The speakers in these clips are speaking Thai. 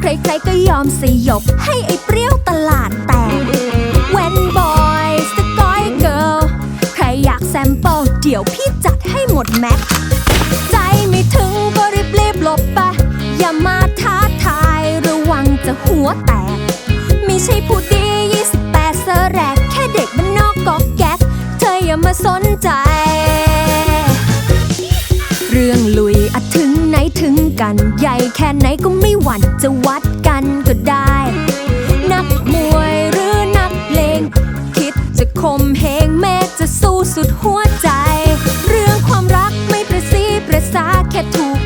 ใครใครก็ยอมสยบ ให้ไอ้เปรี้ยวตลาดแตกแวนบอยสกอยเกิลใครอยากแซมเปิลเดี๋ยวพี่จัดให้หมดแม็ก ใจไม่ถึงก็รีบรีบหลบไปอย่ามาท้าทายระวังจะหัวแตก ไม่ใช่ผู้ดี 28สแรก แค่เด็กมันนอกกอกแก๊ก เธออย่ามาสนใจ ค่ไหนก็ไม่หวั่นจะวัดกันก็ได้ นักมวยหรือนักเลง คิดจะข่มเหงแม้จะสู้สุดหัวใจ เรื่องความรักไม่ประสีประสาแค่ถูก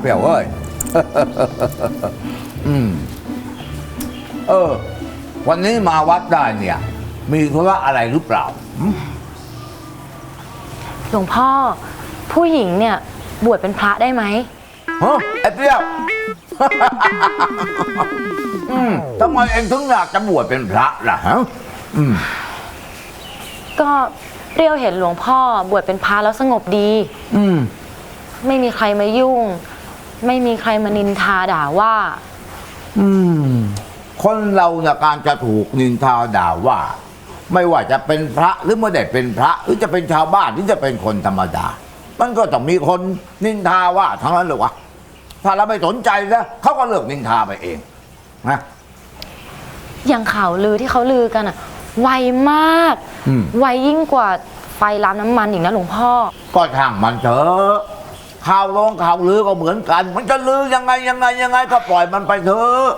เปรี้ยวเอ้ยอืมเออ วันนี้มาวัดได้เนี่ย มีธุระอะไรหรือเปล่า หลวงพ่อ ผู้หญิงเนี่ย บวชเป็นพระได้ไหมฮะไอ้เปรี้ยว อืมทำไมเองถึงอยากจะบวชเป็นพระล่ะฮะอืมก็เปรี้ยวเห็นหลวงพ่อ บวชเป็นพระแล้วสงบดี อืม ไม่มีใครมายุ่ง ไม่มีใครมานินทาด่าว่า อืม คนเราเนี่ยการจะถูกนินทาด่าว่า ไม่ว่าจะเป็นพระหรือไม่ได้เป็นพระหรือจะเป็นชาวบ้านหรือจะเป็นคนธรรมดา มันก็ต้องมีคนนินทาว่าทั้งนั้นเลยวะถ้าเราไม่สนใจแล้วเขาก็เลิกนินทาไปเองนะอย่างข่าวลือที่เขาลือกันอะไวมาก อืม ไวยิ่งกว่าไฟรามน้ำมันอีกนะหลวงพ่อ ก็ช่างมันเถอะ ข่าวลงข่าวลือก็เหมือนกัน มันจะลือยังไงยังไงยังไงก็ปล่อยมันไปเถอะ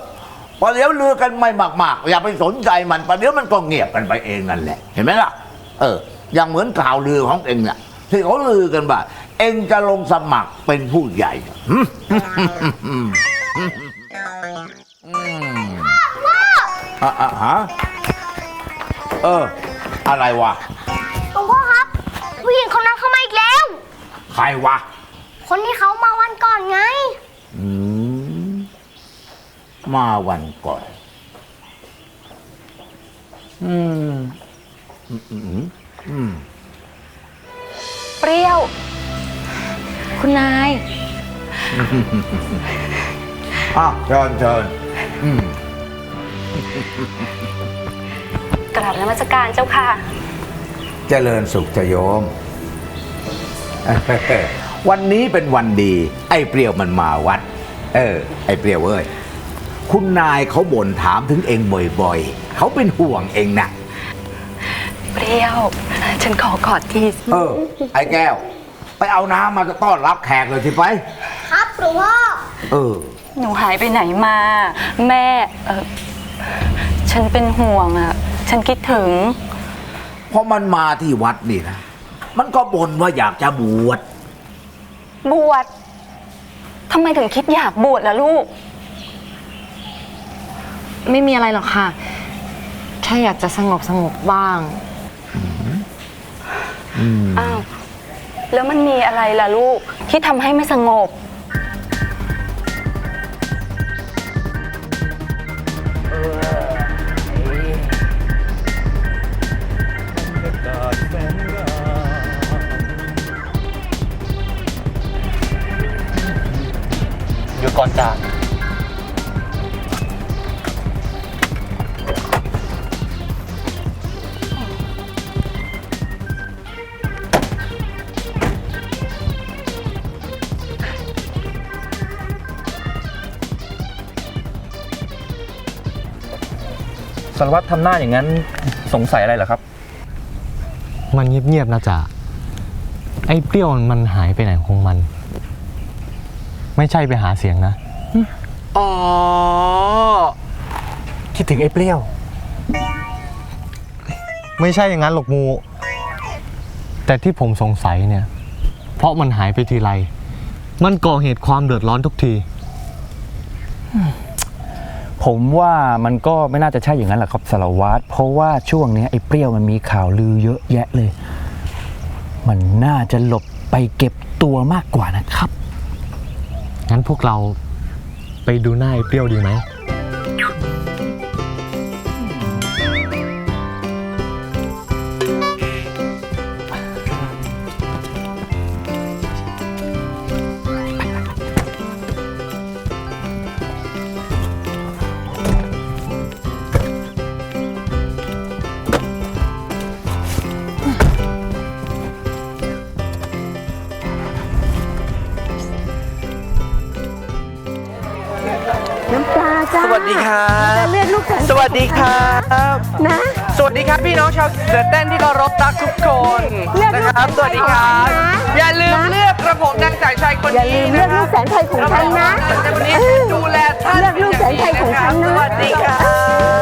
พอเดี๋ยวลือกันไม่มากๆ อย่าไปสนใจมันประเดี๋ยวมันก็เงียบกันไปเองนั่นแหละ เห็นไหมล่ะ เออ อย่างเหมือนข่าวลือของเองเนี่ยที่เขาลือกันว่าเองจะลงสมัครเป็นผู้ใหญ่หึอะอะฮะเออ อะไรวะหลวงพ่อครับ ผู้หญิงคนนั้นเข้ามาอีกแล้ว ใครวะ คนที่เขามาวันก่อนไง อืมมาวันก่อน อืม อืม อืมอืมเปรี้ยว คุณนาย อะเชิญเชิญอืมกราบนมัสการเจ้าค่ะ เจริญสุขจะโยม วันนี้เป็นวันดี ไอ้เปรี้ยวมันมาวัด เออ ไอ้เปรี้ยวเอ้ยคุณนายเขาบ่นถามถึงเองบ่อยๆเขาเป็นห่วงเองนะเปรี้ยว ฉันขอกอดทีเออ ไอ้แก้ว ไปเอาน้ำมาต้อนรับแขกเลยทีไป ครับหลวงพ่อเออ หนูหายไปไหนมา แม่เออฉันเป็นห่วงอะ ฉันคิดถึงพอมันมาที่วัดนี่นะ มันก็บ่นว่าอยากจะบวช บวชทำไมถึงคิดอยากบวชล่ะลูก ไม่มีอะไรหรอกค่ะ แค่อยากจะสงบสงบบ้าง อ้าว แล้วมันมีอะไรล่ะลูกที่ทำให้ไม่สงบ ก่อนจ้าสารวัตรทำหน้าอย่างนั้นสงสัยอะไรเหรอครับ มันเงียบๆนะจ๊ะไอ้เปรี้ยวมันหายไปไหนของมัน ไม่ใช่ไปหาเสียงนะ อ๋อ คิดถึงไอ้เปรี้ยว ไม่ใช่อย่างนั้นหรอกมู แต่ที่ผมสงสัยเนี่ย เพราะมันหายไปทีไร มันก่อเหตุความเดือดร้อนทุกที ผมว่ามันก็ไม่น่าจะใช่อย่างนั้นแหละครับสารวัตรเพราะว่าช่วงเนี้ยไอ้เปรี้ยวมันมีข่าวลือเยอะแยะเลย มันน่าจะหลบไปเก็บตัวมากกว่านะครับ งั้นพวกเราไปดูหน้าไอ้เปรี้ยวดีไหม ดีครับ นะสวัสดีครับพี่น้องชาวเสือเต้นที่เคารพรักทุกคนเลือกลูกนะครับสวัสดีครับแสนชัยของฉันนะอย่าลืมเลือกกระผมนางสายชัยคนอย่านี้ลืมเลือกลูกแสนชัยของฉันนะในวันนี้ดูแลท่านเลือกลูกแสนชัยของฉันนะ สวัสดีครั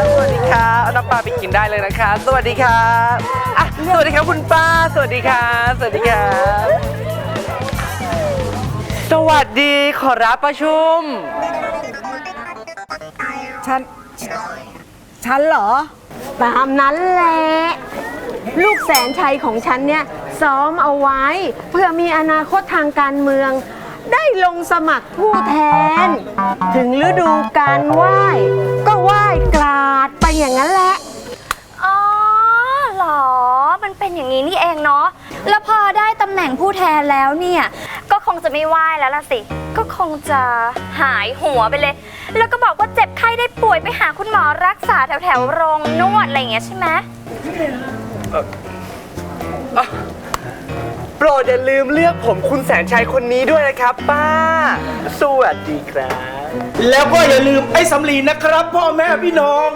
บ สวัสดีครับเอาน้ำปลาไปกินได้เลยนะครับสวัสดีครับอะสวัสดีครับคุณป้า สวัสดีครับสวัสดีครับ สวัสดีขอรับประชุม ฉัน ฉันเหรอ ตามนั้นแหละ ลูกแสนชัยของฉันเนี่ยซ้อมเอาไว้ เพื่อมีอนาคตทางการเมือง ได้ลงสมัครผู้แทน ถึงฤดูการไหว้ ก็ไหว้กราดไปอย่างนั้นแหละ อ๋อเหรอ มันเป็นอย่างนี้นี่เองเนาะ แล้วพอได้ตำแหน่งผู้แทนแล้วเนี่ย งจะไม่ไหว้แล้วล่ะสิ ก็คงจะหายหัวไปเลย แล้วก็บอกว่าเจ็บไข้ได้ป่วยไปหาคุณหมอรักษาแถวแถวๆโรงนวดอะไรอย่างเงี้ยใช่ไหมโปรดอย่าลืมเลือกผมคุณแสนชัยคนนี้ด้วยนะครับ ป้า สวัสดีครับ แล้วก็อย่าลืมไอ้สำลีนะครับ พ่อแม่พี่น้อง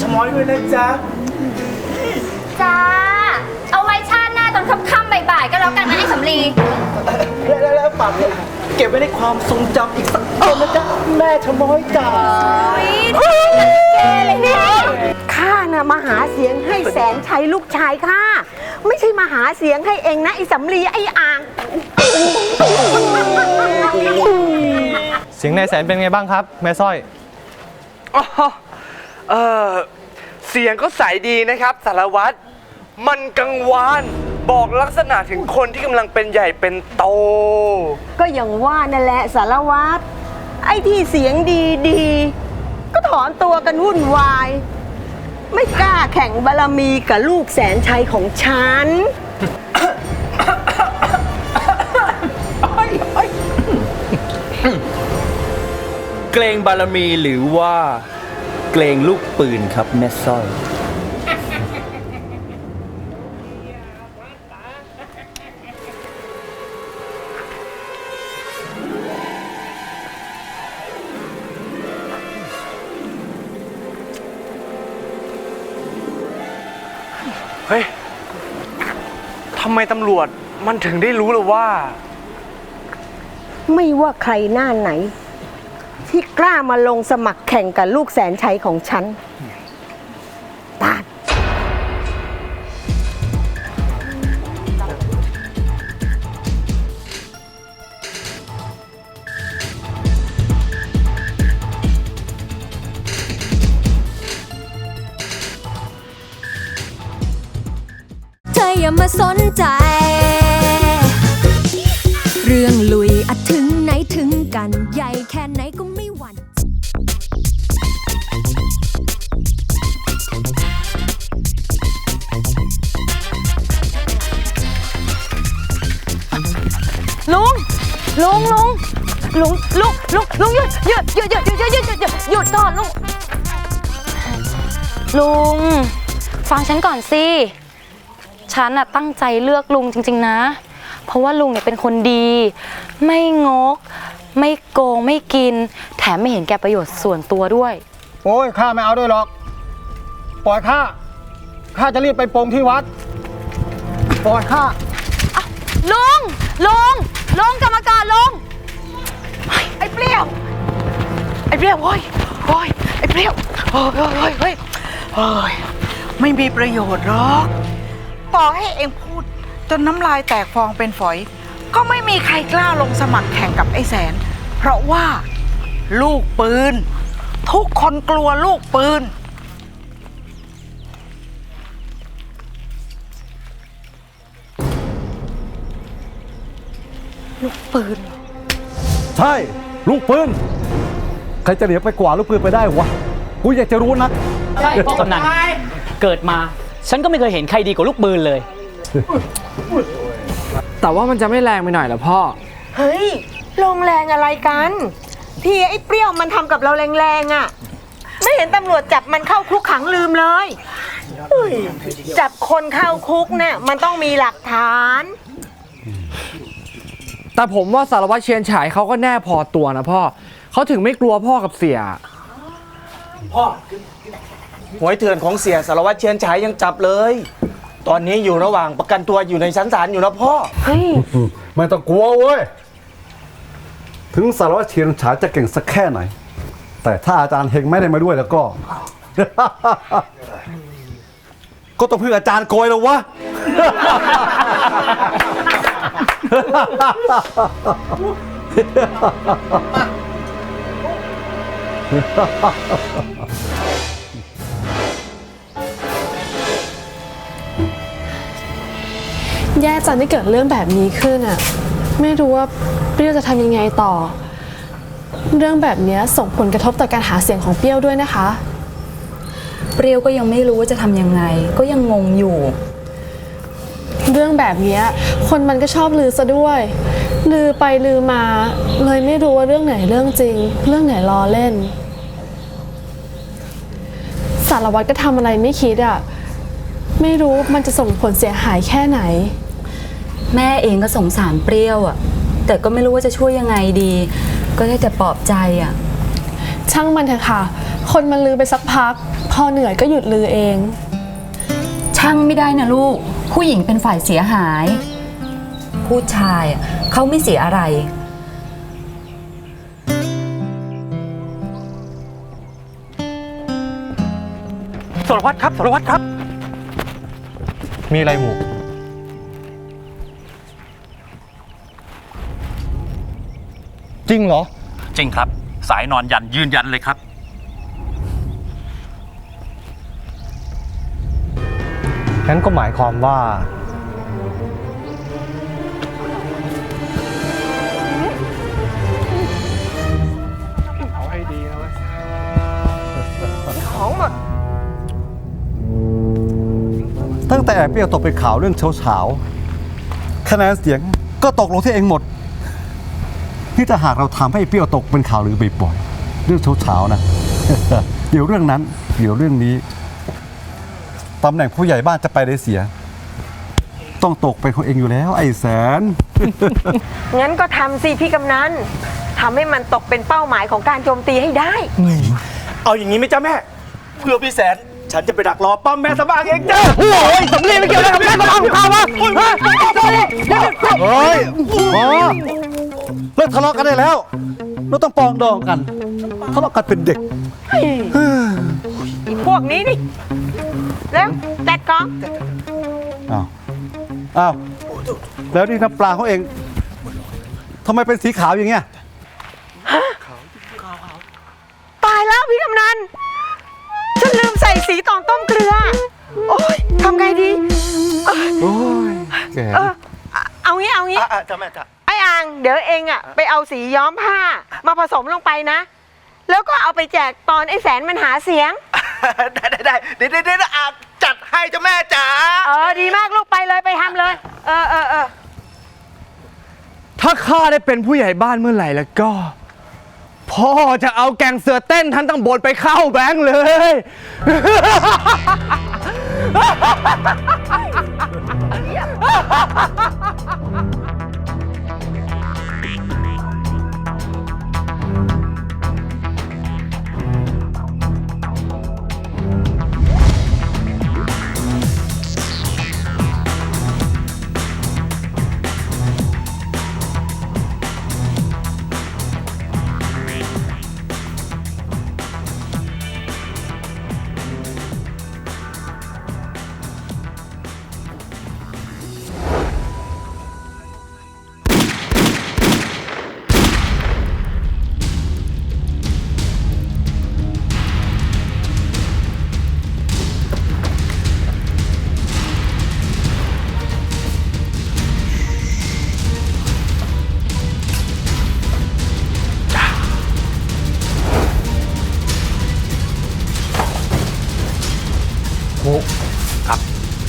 ชะม้อยด้วยนะจ๊ะ จ้า เอาไว้ชาติหน้าตอนค่ำๆ บ่ายๆก็แล้วกันนะไอ้สำลีแล้วแล้วแล้วฝากเนี่ยเก็บไว้ในความทรงจำอีกสักคนนะจ๊ะแม่ชะม้อยจ๋าข้าน่ะมาหาเสียงให้แสนชัยลูกชายข้าไม่ใช่มาหาเสียงให้เองนะไอ้สำลีไอ้อ่าง เสียงนายแสนเป็นไงบ้างครับ แม่สร้อย อ๋อเออเสียงก็ใสดีนะครับ สารวัตร มันกังวาน บอกลักษณะถึงคนที่กำลังเป็นใหญ่เป็นโต ก็อย่างว่านั่นแหละสารวัตรไอ้ที่เสียงดีดีๆก็ถอนตัวกันวุ่นวาย ไม่กล้าแข่งบารมีกับลูกแสนชัยของฉัน เกรงบารมีหรือว่า เกรงลูกปืนครับแม่สร้อย รวจมันถึงได้รู้เลยว่า ไม่ว่าใครหน้าไหน ที่กล้ามาลงสมัครแข่งกับลูกแสนชัยของฉันตาดเธออย่ามาสนใจ ลุงลุงลุงหยุดหยุดหยุดหยุดหยุดหยุดหยุดหยุดหยุดหยุดก่อนลุงลุง ฟังฉันก่อนสิฉันน่ะตั้งใจเลือกลุงจริง ๆ นะ เพราะว่าลุงเนี่ยเป็นคนดี ไม่งก ไม่โกงไม่กิน แถมไม่เห็นแก่ประโยชน์ส่วนตัวด้วย โอ้ยข้าไม่เอาด้วยหรอก ปล่อยข้าข้าจะรีบไปปรงที่วัด ปล่อยข้าลุงลุงลุงกรรมการลุง ไอ้เปรี้ยว ไอ้เปรี้ยวโอ้ยโอ้ยไอ้เปรี้ยวโอ้ยโอ้ยโอ้ยโอ้ยโอ้ยไม่มีประโยชน์หรอก ต่อให้เองพูดจนน้ำลายแตกฟองเป็นฝอย ก็ไม่มีใครกล้าลงสมัครแข่งกับไอ้แสน เพราะว่าลูกปืน ทุกคนกลัวลูกปืน ลูกปืน ใช่ ลูกปืนใครจะเหนียวไปกว่าลูกปืนไปได้วะกูอยากจะรู้นักใช่พ่อกำนันเกิดมา ฉันก็ไม่เคยเห็นใครดีกว่าลูกปืนเลย แต่ว่ามันจะไม่แรงไปหน่อยเหรอพ่อ เฮ้ยลงแรงอะไรกัน ที่ไอ้เปรี้ยวมันทำกับเราแรงๆอะ ไม่เห็นตำรวจจับมันเข้าคุกขังลืมเลยเฮ้ยจับคนเข้าคุกเนี่ยมันต้องมีหลักฐาน แต่ผมว่าสารวัตรเชียนฉายเขาก็แน่พอตัวนะพ่อเขาถึงไม่กลัวพ่อกับเสียหวยเถื่อนของเสียสารวัตรเชียนฉายยังจับเลย ตอนนี้อยู่ระหว่างประกันตัวอยู่ในชั้นศาลอยู่นะพ่อไม่ต้องกลัวเว้ย ถึงสารวัตรเชียนฉายจะเก่งสักแค่ไหน แต่ถ้าอาจารย์เฮงไม่ได้มาด้วยแล้วก็ ก็ต้องพึ่งอาจารย์โกยแล้ววะ แย่จังที่เกิดเรื่องแบบนี้ขึ้นอะไม่รู้ว่าเปรี้ยวจะทำยังไงต่อ เรื่องแบบนี้ส่งผลกระทบต่อการหาเสียงของเปรี้ยวด้วยนะคะ เปรี้ยวก็ยังไม่รู้ว่าจะทำยังไง ก็ยังงงอยู่ เรื่องแบบเนี้ยคนมันก็ชอบลือซะด้วย ลือไปลือมา เลยไม่รู้ว่าเรื่องไหนเรื่องจริง เรื่องไหนล้อเล่น สารวัตรก็ทำอะไรไม่คิดอะไม่รู้มันจะส่งผลเสียหายแค่ไหน แม่เองก็สงสารเปรี้ยวอะแต่ก็ไม่รู้ว่าจะช่วยยังไงดี ก็ได้แต่ปลอบใจอะช่างมันเถอะค่ะ คนมันลือไปสักพัก พอเหนื่อยก็หยุดลือเอง ช่างไม่ได้นะลูก ผู้หญิงเป็นฝ่ายเสียหาย ผู้ชายอะเขาไม่เสียอะไร สารวัตรครับสารวัตรครับ มีอะไรหมู่จริงเหรอ จริงครับ สายนอนยันยืนยันเลยครับ งั้นก็หมายความว่าของหมดตั้งแต่เปรี้ยวตกเป็นข่าวเรื่องเฉาเฉาๆคะแนนเสียงก็ตกลงที่เองหมดที่ถ้าหากเราทำให้เปรี้ยวตกเป็นข่าวหรือบ่อยๆเรื่องเฉาเฉาๆนะ เดี๋ยวเรื่องนั้น เดี๋ยวเรื่องนี้ ตำแหน่งผู้ใหญ่บ้านจะไปได้เสีย ต้องตกเป็นของเองอยู่แล้ว ไอ้แสน งั้นก็ทำสิพี่กำนันทำให้มันตกเป็นเป้าหมายของการโจมตีให้ได้ เอาอย่างนี้ไหมจ๊ะแม่ เพื่อพี่แสน ฉันจะไปดักรอป้อมแม่สมางเองจ้าโอ้ยสำลีไม่เกี่ยวอะไรกับแม่สมางของเขาวะเฮ้ยพอเลิกทะเลาะกันได้แล้ว เราต้องปรองดองกันทะเลาะกันเป็นเด็ก พวกนี้นี่ แล้วจัดกองอ้าวอ้าวแล้วนี่น้ำปลาของเองทำไมเป็นสีขาวอย่างเงี้ยตายแล้วพี่กำนันฉันลืมใส่สีตอนต้มเกลือ โอ้ยทำไงดีโอ้ยแกเออเอาเอางี้เอางี้ อะอะจ้าแม่จ้าไอ้อังเดี๋ยวเองอะไปเอาสีย้อมผ้า มาผสมลงไปนะ แล้วก็เอาไปแจกตอนไอ้แสนมันหาเสียง ได้ได้ได้เดี๋ยวเดี๋ยวเดี๋ยวอะจัดให้เจ้าแม่จ๋าเออดีมากลูกไปเลยไปทำเลย เออเออเออถ้าข้าได้เป็นผู้ใหญ่บ้านเมื่อไหร่แล้วก็ พ่อจะเอาแกงเสือเต้นทั้งตำบลไปเข้าแบงค์เลยโ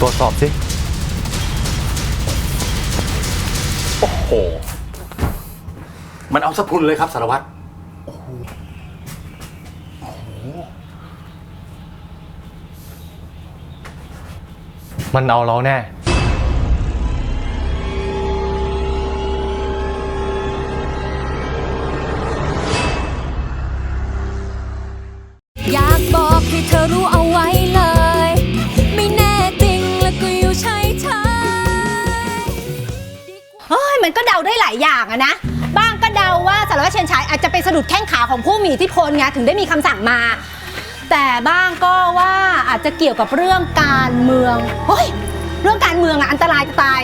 ตรวจสอบสิ โอ้โห มันเอาสะพรุนเลยครับสารวัตรมันเอาเราแน่ อยากบอกให้เธอรู้เอาไว้ เฮ้ยมันก็เดาได้หลายอย่างอะนะบ้างก็เดาว่าสารวัตรเชนชัยอาจจะไปสะดุดแข้งขาของผู้มีอิทธิพลไงถึงได้มีคำสั่งมา แต่บ้างก็ว่าอาจจะเกี่ยวกับเรื่องการเมืองเฮ้ยเรื่องการเมืองอะอันตรายจะตาย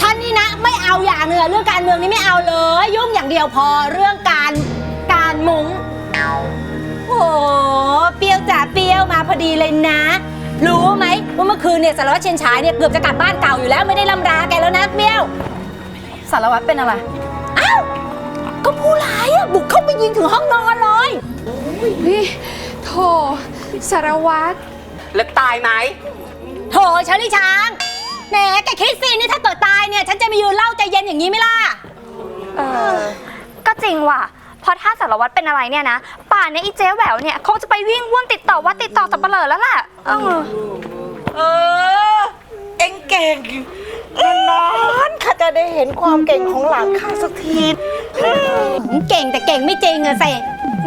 ฉันนี่นะไม่เอาอย่างเนื้อะเรื่องการเมืองนี่ไม่เอาเลย ยุ่งอย่างเดียวพอเรื่องการการมุง โอ้เปรี้ยวจ๋าเปรี้ยวมาพอดีเลยนะ รู้ไหมว่าเมื่อคืนเนี่ยสารวัตรเชนชัยเนี่ยเกือบจะกลับบ้านเก่าอยู่แล้วไม่ได้ลำราแกแล้วนะเปรี้ยว สารวัตรเป็นอะไร อ้าว ก็ผู้ร้ายอะบุกเข้าไปยิงถึงห้องนอนเลยนี่โถสารวัตรแล้วตายไหมโถเชอรี่ช้างแหมแกคิดสินี่ถ้าเกิดตายเนี่ย ฉันจะมายืนเล่าใจเย็นอย่างนี้ไหมล่ะ เออ ก็จริงว่ะ เพราะถ้าสารวัตรเป็นอะไรเนี่ยนะ ป่านเนี้อีเจ๊แหววเนี่ยคงจะไปวิ่งวุ่นติดต่อวัดติดต่อสับเปลือแล้วล่ะเออ เออ เอ็งเก่งนานๆ ข้าจะได้เห็นความเก่งของหลานข้าสักทีเก่งแต่เก่งไม่จริงอะสิ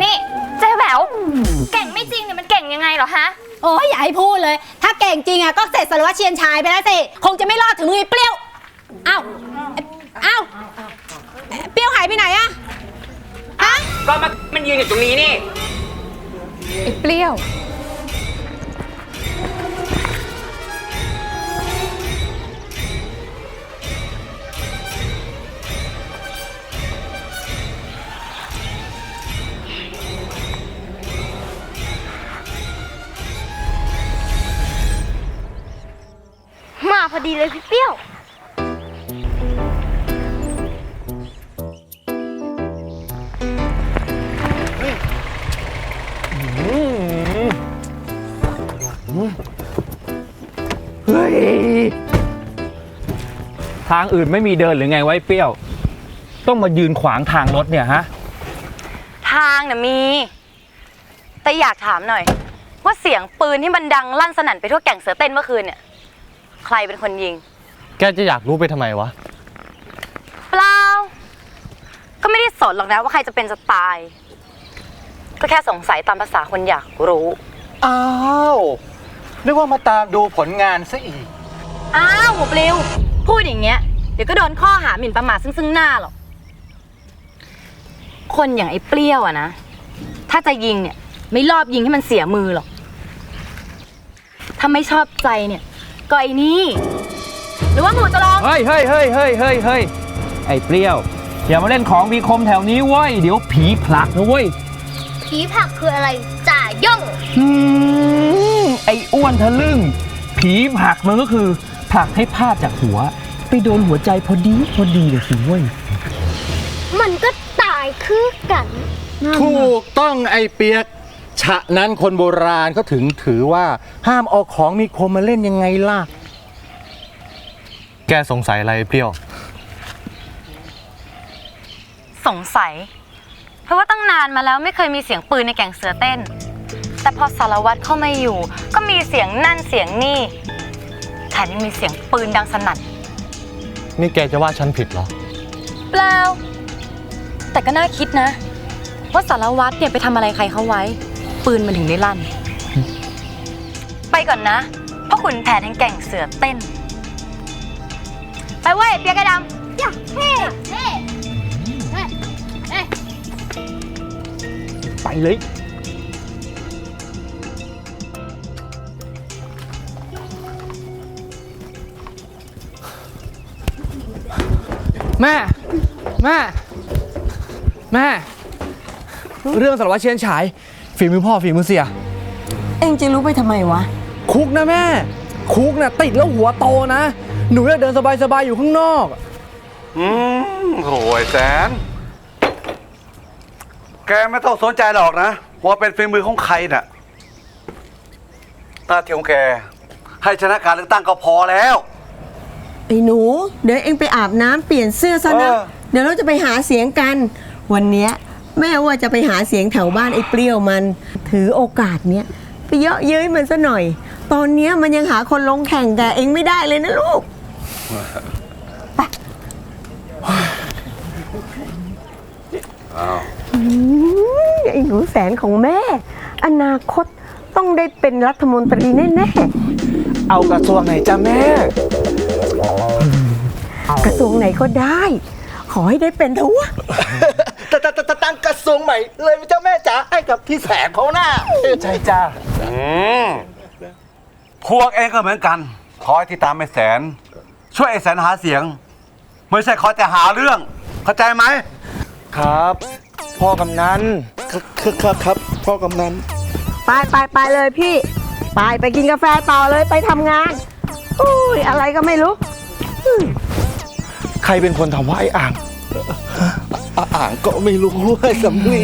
นี่เจ๊แหววเก่งไม่จริงเนี่ยมันเก่งยังไงเหรอฮะ โอ้ยอย่าให้พูดเลย ถ้าเก่งจริงอะก็เสร็จสารวัตรเชียนชายไปแล้วสิคงจะไม่รอดถึงมือไอ้เปรี้ยวเอ้าเอ้าเปรี้ยวหายไปไหนอะฮะก็มามันยืนอยู่ตรงนี้นี่ไอ้เปรี้ยว มาพอดีเลยพี่เปรี้ยว เฮ้ย ทางอื่นไม่มีเดินหรือไงไว้เปรี้ยว ต้องมายืนขวางทางรถเนี่ยฮะ ทางน่ะมี แต่อยากถามหน่อย ว่าเสียงปืนที่มันดังลั่นสนั่นไปทั่วแก่งเสือเต้นเมื่อคืนเนี่ย ใครเป็นคนยิง แกจะอยากรู้ไปทำไมวะ เปล่า ก็ไม่ได้สนหรอกนะว่าใครจะเป็นจะตาย ก็แค่สงสัยตามภาษาคนอยากรู้ อ้าวนึกว่ามาตามดูผลงานซะอีก อ้าวหัวปลิว พูดอย่างเงี้ย เดี๋ยวก็โดนข้อหาหมิ่นประมาทซึ่งซึ่งหน้าหรอก คนอย่างไอ้เปรี้ยวอะนะ ถ้าจะยิงเนี่ย ไม่รอบยิงให้มันเสียมือหรอก ถ้าไม่ชอบใจเนี่ย ก็ไอ้นี่ หรือว่าหมูจะลอง เฮ้ยเฮ้ยเฮ้ยเฮ้ยเฮ้ยเฮ้ยไอ้เปรี้ยวอย่ามาเล่นของมีคมแถวนี้เว้ย เดี๋ยวผีผลักนะเว้ย ผีผักคืออะไรจ่าย่องหืมไอ้อ้วนทะลึ่ง ผีผลักมันก็คือผลักให้พลาดจากหัว ไปโดนหัวใจพอดีพอดีเลยสิเว้ย มันก็ตายคือกัน ถูกต้องไอ้เปียก ฉะนั้นคนโบราณเขาถึงถือว่าห้ามเอาของมีคมมาเล่นยังไงล่ะ แกสงสัยอะไรเปรี้ยว สงสัย เพราะว่าตั้งนานมาแล้วไม่เคยมีเสียงปืนในแก่งเสือเต้น แต่พอสารวัตรเข้ามาอยู่ ก็มีเสียงนั่นเสียงนี่แถมยังมีเสียงปืนดังสนั่นนี่แกจะว่าฉันผิดเหรอ เปล่าแต่ก็น่าคิดนะ ว่าสารวัตรเนี่ยไปทำอะไรใครเขาไว้ ปืนมันถึงได้ลั่น ไปก่อนนะพ่อขุนแผนแห่งแก่งเสือเต้น ไปเว้ยเปียกระดำอย่าเฮ้เฮ้เฮ้เฮ้ไปเลย แม่ แม่ แม่ เรื่องสารวัตรเชียนฉาย ฝีมือพ่อฝีมือเสีย เอ็งจะรู้ไปทำไมวะ คุกนะแม่ คุกนะติดแล้วหัวโตนะ หนูจะเดินสบายๆอยู่ข้างนอก อืมโหยแสน แกไม่ต้องสนใจหรอกนะว่าเป็นฝีมือของใครน่ะหน้าที่ของแก ให้ชนะการเลือกตั้งก็พอแล้ว ไอ้หนู เดี๋ยวเอ็งไปอาบน้ำเปลี่ยนเสื้อซะนะ เออ เดี๋ยวเราจะไปหาเสียงกัน วันเนี้ย แม่ว่าจะไปหาเสียงแถวบ้านไอ้เปรี้ยวมัน ถือโอกาสเนี้ยไปเยอะเย้ยมันซะหน่อย ตอนเนี้ยมันยังหาคนลงแข่งกับเอ็งไม่ได้เลยนะลูกอืมไอ้หนูแสนของแม่ อนาคตต้องได้เป็นรัฐมนตรีแน่เอากระทรวงไหนจ้ะแม่ ๆกระทรวงไหนก็ได้ ขอให้ได้เป็นเถอะวะ ทรวงใหม่ เลยเจ้าแม่จ๋าให้กับพี่แสนเขาหน้าใช่จ้าอืมพวกเองก็เหมือนกัน คอยที่ตามไอ้แสน ช่วยไอ้แสนหาเสียง ไม่ใช่คอยแต่หาเรื่อง เข้าใจไหม ครับ พ่อกำนันครับครับครับ พ่อกำนัน ไปไปไปเลยพี่ ไปไปกินกาแฟต่อเลยไปทำงานอุ้ยอะไรก็ไม่รู้ ใครเป็นคนทำว่าไอ้อ่าง อ่างก็ไม่รู้ไอ้สำลี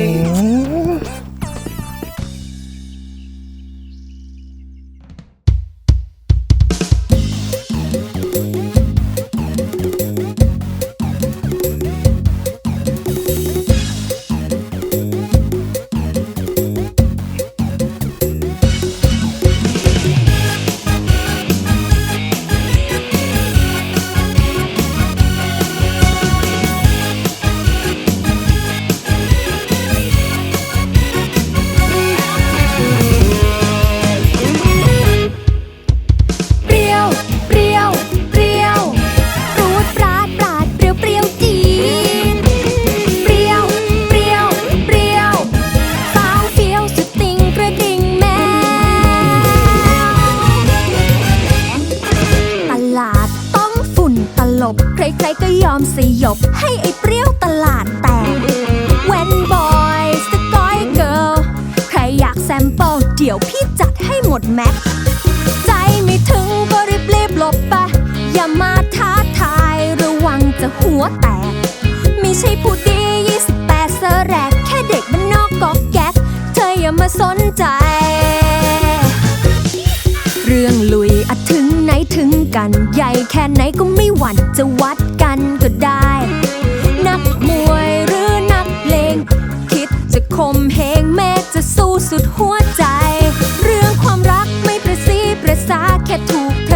ยวพี่จัดให้หมดแม็ก ใจไม่ถึงก็รีบรีบหลบไป อย่ามาท้าทายระวังจะหัวแตก ไม่ใช่ผู้ดียี่สิบแปดเสแรก แค่เด็กมันนอกกอกแก๊ก เธออย่ามาสนใจ เรื่องลุยอาจถึงไหนถึงกัน ใหญ่แค่ไหนก็ไม่หวั่นจะวัดกันก็ได้ นักมวยหรือนักเลงคิดจะคมเหงแม้จะสู้สุดหัวใจ ถูก